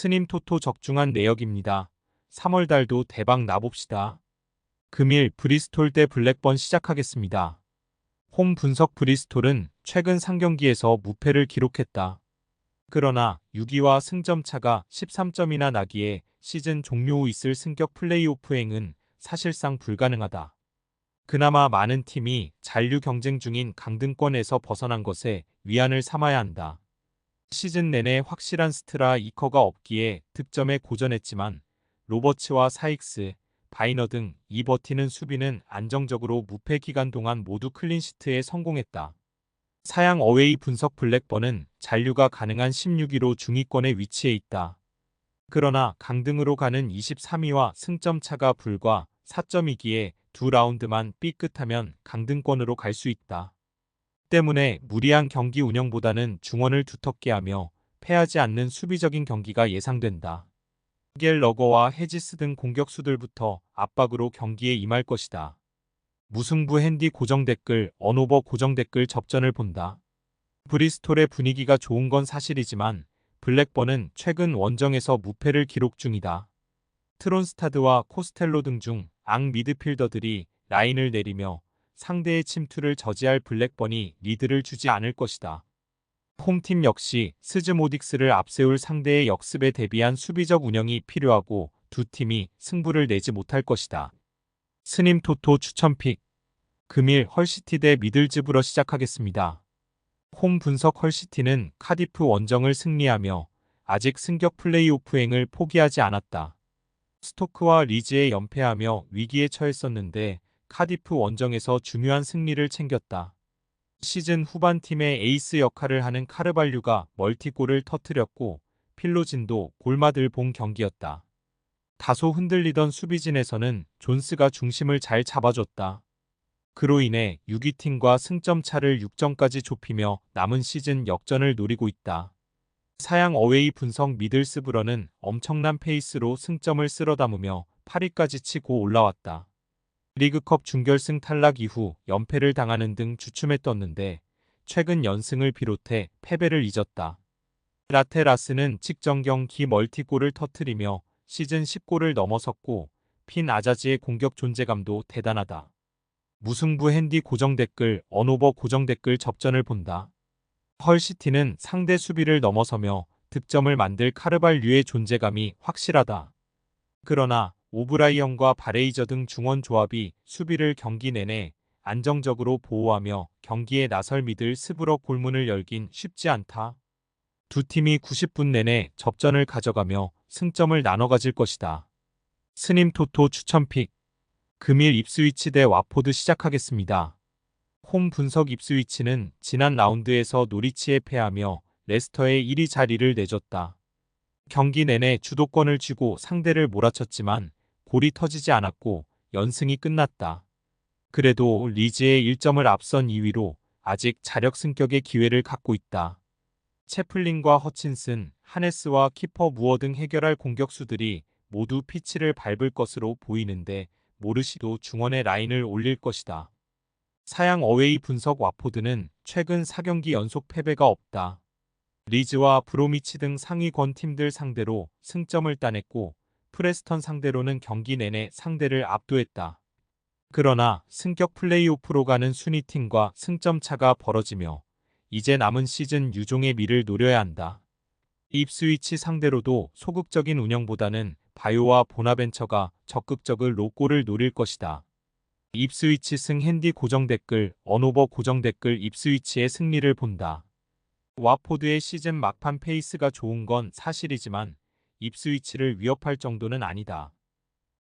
스님 토토 적중한 내역입니다. 3월 달도 대박 나봅시다. 금일 브리스톨 대 블랙번 시작하겠습니다. 홈 분석 브리스톨은 최근 3경기에서 무패를 기록했다. 그러나 6위와 승점 차가 13점이나 나기에 시즌 종료 후 있을 승격 플레이오프행은 사실상 불가능하다. 그나마 많은 팀이 잔류 경쟁 중인 강등권에서 벗어난 것에 위안을 삼아야 한다. 시즌 내내 확실한 스트라 이커가 없기에 득점에 고전했지만 로버츠와 사익스, 바이너 등 이 버티는 수비는 안정적으로 무패 기간 동안 모두 클린시트에 성공했다. 사양 어웨이 분석 블랙번은 잔류가 가능한 16위로 중위권에 위치해 있다. 그러나 강등으로 가는 23위와 승점 차가 불과 4점이기에 두 라운드만 삐끗하면 강등권으로 갈 수 있다. 때문에 무리한 경기 운영보다는 중원을 두텁게 하며 패하지 않는 수비적인 경기가 예상된다. 겔 러거와 헤지스 등 공격수들부터 압박으로 경기에 임할 것이다. 무승부 핸디 고정 댓글, 언오버 고정 댓글 접전을 본다. 브리스톨의 분위기가 좋은 건 사실이지만 블랙번은 최근 원정에서 무패를 기록 중이다. 트론스타드와 코스텔로 등 중 앙 미드필더들이 라인을 내리며 상대의 침투를 저지할 블랙번이 리드를 주지 않을 것이다. 홈팀 역시 스즈모딕스를 앞세울 상대의 역습에 대비한 수비적 운영이 필요하고 두 팀이 승부를 내지 못할 것이다. 스님 토토 추천픽 금일 헐시티 대 미들즈브러 시작하겠습니다. 홈 분석 헐시티는 카디프 원정을 승리하며 아직 승격 플레이오프행을 포기하지 않았다. 스토크와 리즈에 연패하며 위기에 처했었는데 카디프 원정에서 중요한 승리를 챙겼다. 시즌 후반 팀의 에이스 역할을 하는 카르발류가 멀티골을 터뜨렸고 필로진도 골맛을 본 경기였다. 다소 흔들리던 수비진에서는 존스가 중심을 잘 잡아줬다. 그로 인해 6위 팀과 승점 차를 6점까지 좁히며 남은 시즌 역전을 노리고 있다. 사양 어웨이 분석 미들스브러는 엄청난 페이스로 승점을 쓸어 담으며 8위까지 치고 올라왔다. 리그컵 준결승 탈락 이후 연패를 당하는 등 주춤에 떴는데 최근 연승을 비롯해 패배를 잊었다. 라테라스는 직전경 기 멀티골을 터트리며 시즌 10골을 넘어섰고 핀 아자지의 공격 존재감도 대단하다. 무승부 핸디 고정 댓글, 언오버 고정 댓글 접전을 본다. 헐시티는 상대 수비를 넘어서며 득점을 만들 카르발류의 존재감이 확실하다. 그러나 오브라이언과 바레이저 등 중원 조합이 수비를 경기 내내 안정적으로 보호하며 경기에 나설 미들 스브러 골문을 열긴 쉽지 않다. 두 팀이 90분 내내 접전을 가져가며 승점을 나눠 가질 것이다. 스님 토토 추천픽 금일 입스위치 대 와포드 시작하겠습니다. 홈 분석 입스위치는 지난 라운드에서 노리치에 패하며 레스터의 1위 자리를 내줬다. 경기 내내 주도권을 쥐고 상대를 몰아쳤지만 골이 터지지 않았고 연승이 끝났다. 그래도 리즈의 1점을 앞선 2위로 아직 자력 승격의 기회를 갖고 있다. 채플린과 허친슨, 하네스와 키퍼 무어 등 해결할 공격수들이 모두 피치를 밟을 것으로 보이는데 모르시도 중원의 라인을 올릴 것이다. 사양 어웨이 분석 와포드는 최근 4경기 연속 패배가 없다. 리즈와 브로미치 등 상위권 팀들 상대로 승점을 따냈고 프레스턴 상대로는 경기 내내 상대를 압도했다. 그러나 승격 플레이오프로 가는 순위 팀과 승점 차가 벌어지며 이제 남은 시즌 유종의 미를 노려야 한다. 입스위치 상대로도 소극적인 운영보다는 바이오와 보나벤처가 적극적을 로꼬를 노릴 것이다. 입스위치 승 핸디 고정 댓글, 언오버 고정 댓글 입스위치의 승리를 본다. 와포드의 시즌 막판 페이스가 좋은 건 사실이지만 입스위치를 위협할 정도는 아니다.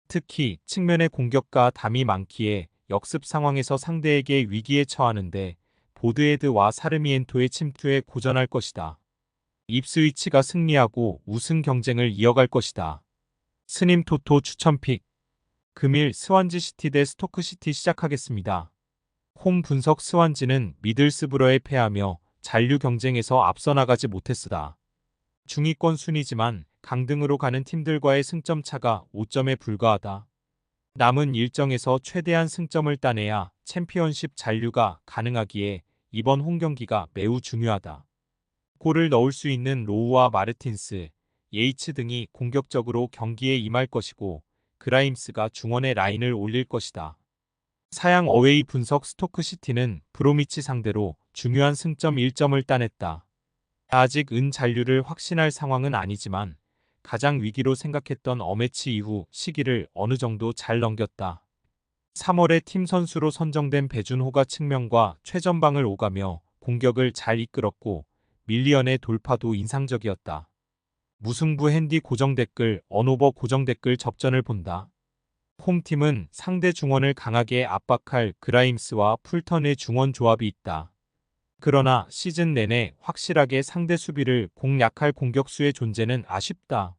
특히 측면의 공격과 담이 많기에 역습 상황에서 상대에게 위기에 처하는데 보드헤드와 사르미엔토의 침투에 고전할 것이다. 입스위치가 승리하고 우승 경쟁을 이어갈 것이다. 스님 토토 추천픽 금일 스완지 시티 대 스토크 시티 시작하겠습니다. 홈 분석 스완지는 미들스브러에 패하며 잔류 경쟁에서 앞서 나가지 못했으다. 중위권 순이지만 강등으로 가는 팀들과의 승점 차가 5점에 불과하다. 남은 일정에서 최대한 승점을 따내야 챔피언십 잔류가 가능하기에 이번 홈 경기가 매우 중요하다. 골을 넣을 수 있는 로우와 마르틴스, 예이츠 등이 공격적으로 경기에 임할 것이고 그라임스가 중원의 라인을 올릴 것이다. 사양 어웨이 분석 스토크시티는 브로미치 상대로 중요한 승점 1점을 따냈다. 아직 은 잔류를 확신할 상황은 아니지만 가장 위기로 생각했던 어매치 이후 시기를 어느 정도 잘 넘겼다. 3월에 팀 선수로 선정된 배준호가 측면과 최전방을 오가며 공격을 잘 이끌었고 밀리언의 돌파도 인상적이었다. 무승부 핸디 고정 댓글, 언오버 고정 댓글 접전을 본다. 홈팀은 상대 중원을 강하게 압박할 그라임스와 풀턴의 중원 조합이 있다. 그러나 시즌 내내 확실하게 상대 수비를 공략할 공격수의 존재는 아쉽다.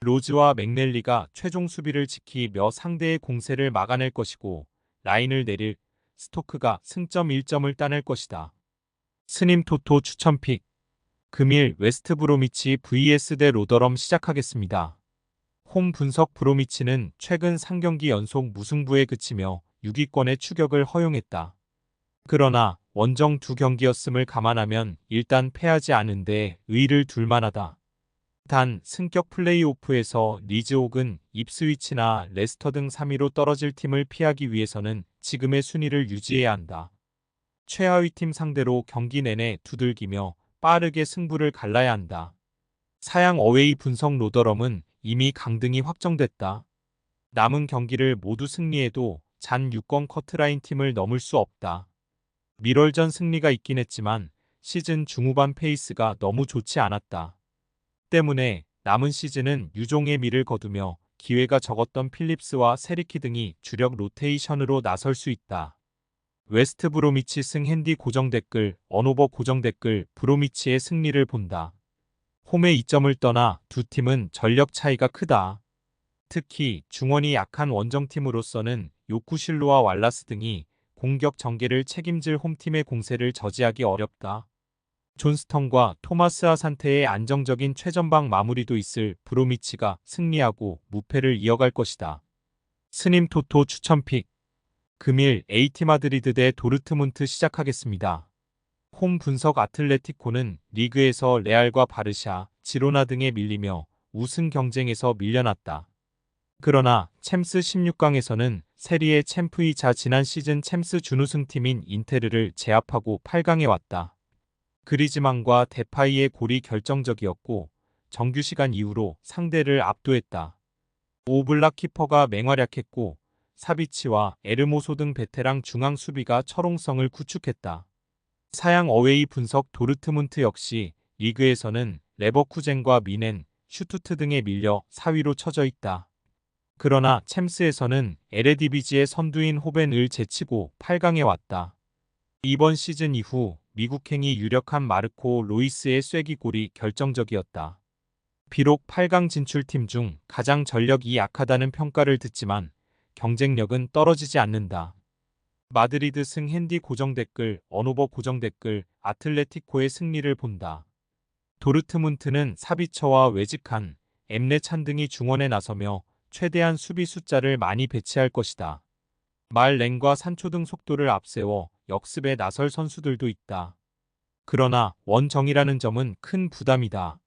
로즈와 맥넬리가 최종 수비를 지키며 상대의 공세를 막아낼 것이고 라인을 내릴 스토크가 승점 1점을 따낼 것이다. 스님 토토 추천픽 금일 웨스트 브로미치 vs 대 로더럼 시작하겠습니다. 홈 분석 브로미치는 최근 3경기 연속 무승부에 그치며 6위권의 추격을 허용했다. 그러나 원정 두 경기였음을 감안하면 일단 패하지 않은데 의의를 둘만하다. 단 승격 플레이오프에서 리즈 혹은 입스위치나 레스터 등 3위로 떨어질 팀을 피하기 위해서는 지금의 순위를 유지해야 한다. 최하위 팀 상대로 경기 내내 두들기며 빠르게 승부를 갈라야 한다. 사양 어웨이 분석 로더럼은 이미 강등이 확정됐다. 남은 경기를 모두 승리해도 잔 6권 커트라인 팀을 넘을 수 없다. 미럴전 승리가 있긴 했지만 시즌 중후반 페이스가 너무 좋지 않았다. 때문에 남은 시즌은 유종의 미를 거두며 기회가 적었던 필립스와 세리키 등이 주력 로테이션으로 나설 수 있다. 웨스트 브로미치 승 핸디 고정 댓글, 언오버 고정 댓글, 브로미치의 승리를 본다. 홈의 이점을 떠나 두 팀은 전력 차이가 크다. 특히 중원이 약한 원정팀으로서는 요쿠실로와 왈라스 등이 공격 전개를 책임질 홈팀의 공세를 저지하기 어렵다. 존스턴과 토마스 아산테의 안정적인 최전방 마무리도 있을 브로미치가 승리하고 무패를 이어갈 것이다. 스님 토토 추천픽 금일 에이티 마드리드 대 도르트문트 시작하겠습니다. 홈 분석 아틀레티코는 리그에서 레알과 바르샤, 지로나 등에 밀리며 우승 경쟁에서 밀려났다. 그러나 챔스 16강에서는 세리의 챔프이자 지난 시즌 챔스 준우승팀인 인테르를 제압하고 8강에 왔다. 그리즈만과 데파이의 골이 결정적이었고 정규 시간 이후로 상대를 압도했다. 오블락 키퍼가 맹활약했고 사비치와 에르모소 등 베테랑 중앙 수비가 철옹성을 구축했다. 사양 어웨이 분석 도르트문트 역시 리그에서는 레버쿠젠과 미넨, 슈투트 등에 밀려 4위로 처져 있다. 그러나 챔스에서는 에레디비지의 선두인 호벤을 제치고 8강에 왔다. 이번 시즌 이후 미국행이 유력한 마르코 로이스의 쐐기골이 결정적이었다. 비록 8강 진출팀 중 가장 전력이 약하다는 평가를 듣지만 경쟁력은 떨어지지 않는다. 마드리드 승 핸디 고정 댓글, 언오버 고정 댓글, 아틀레티코의 승리를 본다. 도르트문트는 사비처와 외직한 엠레찬 등이 중원에 나서며 최대한 수비 숫자를 많이 배치할 것이다. 말랭과 산초 등 속도를 앞세워 역습에 나설 선수들도 있다. 그러나 원정이라는 점은 큰 부담이다.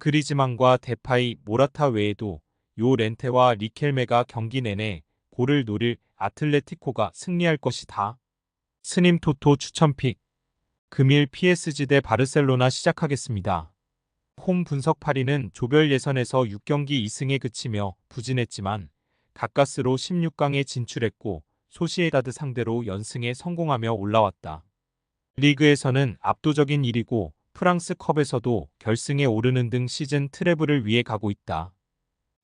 그리즈만과 데파이, 모라타 외에도 요 렌테와 리켈메가 경기 내내 골을 노릴 아틀레티코가 승리할 것이다. 스님 토토 추천픽 금일 PSG 대 바르셀로나 시작하겠습니다. 홈 분석 8위는 조별 예선에서 6경기 2승에 그치며 부진했지만 가까스로 16강에 진출했고 소시에다드 상대로 연승에 성공하며 올라왔다. 리그에서는 압도적인 1위고 프랑스 컵에서도 결승에 오르는 등 시즌 트래블을 위해 가고 있다.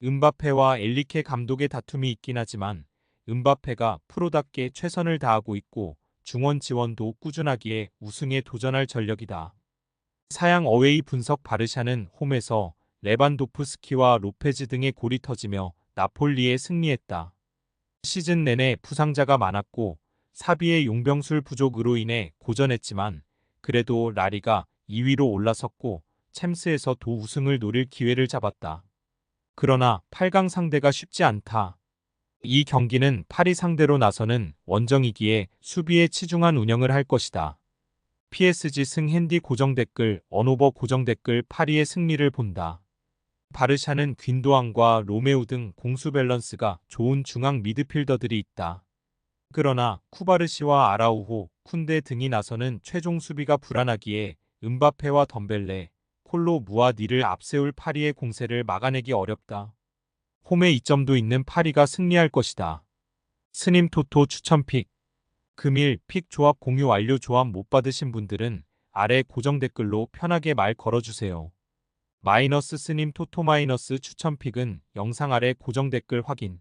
은바페와 엘리케 감독의 다툼이 있긴 하지만 은바페가 프로답게 최선을 다하고 있고 중원 지원도 꾸준하기에 우승에 도전할 전력이다. 사양 어웨이 분석 바르샤는 홈에서 레반도프스키와 로페즈 등의 골이 터지며 나폴리에 승리했다. 시즌 내내 부상자가 많았고 사비의 용병술 부족으로 인해 고전했지만 그래도 라리가 2위로 올라섰고 챔스에서 도 우승을 노릴 기회를 잡았다. 그러나 8강 상대가 쉽지 않다. 이 경기는 파리 상대로 나서는 원정이기에 수비에 치중한 운영을 할 것이다. PSG 승 핸디 고정 댓글, 언오버 고정 댓글 파리의 승리를 본다. 바르샤는 귄도안과 로메우 등 공수 밸런스가 좋은 중앙 미드필더들이 있다. 그러나 쿠바르시와 아라우호, 쿤데 등이 나서는 최종 수비가 불안하기에 은바페와 덤벨레, 콜로 무아디를 앞세울 파리의 공세를 막아내기 어렵다. 홈에 이점도 있는 파리가 승리할 것이다. 스님 토토 추천픽 금일 픽 조합 공유 완료 조합 못 받으신 분들은 아래 고정 댓글로 편하게 말 걸어주세요. 마이너스 스님 토토 마이너스 추천 픽은 영상 아래 고정 댓글 확인.